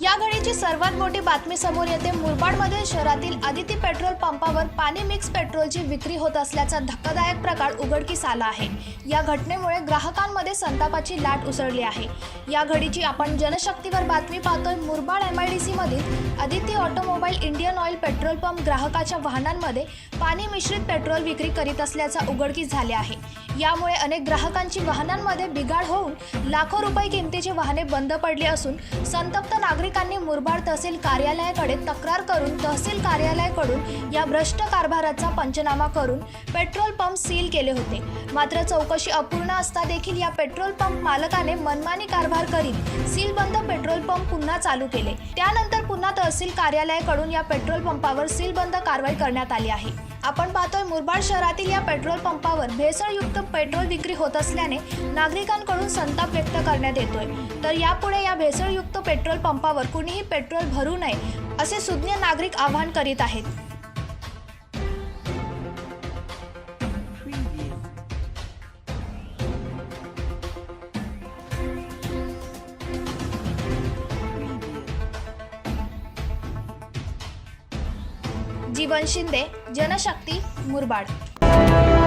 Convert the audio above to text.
या घडीची सर्वात मोठी बातमी समोर येते. मुरबाडमधील शहरातील आदिती पेट्रोल पंपावर पाणी मिक्स पेट्रोलची विक्री होत असल्याचा धक्कादायक प्रकार उघडकीस आला आहे. या घटनेमुळे ग्राहकांमध्ये संतापाची लाट उसळली आहे. या घडीची आपण जनशक्तीवर बातमी पाहतोय. Murbad M I D सीमधील Aditi automobile Indian oil petrol pump ग्राहकाच्या वाहनांमध्ये पाणी मिश्रित पेट्रोल विक्री करीत असल्याचा उघडकीस झाले आहे. यामुळे अनेक ग्राहकांची वाहनांमध्ये बिघाड होऊन लाखो रुपये किमतीची वाहने बंद पडली असून संतप्त नागरिक नागरिकांनी मुरबाड तहसील कार्यालयाकडे तक्रार करून तहसील कार्यालयाकडून या भ्रष्ट कारभाराचा पंचनामा करून पेट्रोल पंप सील केले होते. मात्र चौकशी अपूर्ण असता देखील या पेट्रोल पंप मालकाने मनमानी कारभार करीत सीलबंद पेट्रोल पंप पुन्हा चालू केले. त्यानंतर पुन्हा तहसील कार्यालयाकडून या पेट्रोल पंपावर सीलबंद कारवाई करण्यात आली आहे. आपण पाहतोय मुरबाड शहरातील या पेट्रोल पंपावर भेसळयुक्त पेट्रोल विक्री होत असल्याने नागरिकांकडून संताप व्यक्त करण्यात येतोय. तर यापुढे या भेसळयुक्त पेट्रोल पंपावर कुणीही पेट्रोल भरू नये असे सुज्ञ नागरिक आवाहन करीत आहेत. जीवन शिंदे जनशक्ती मुरबाड.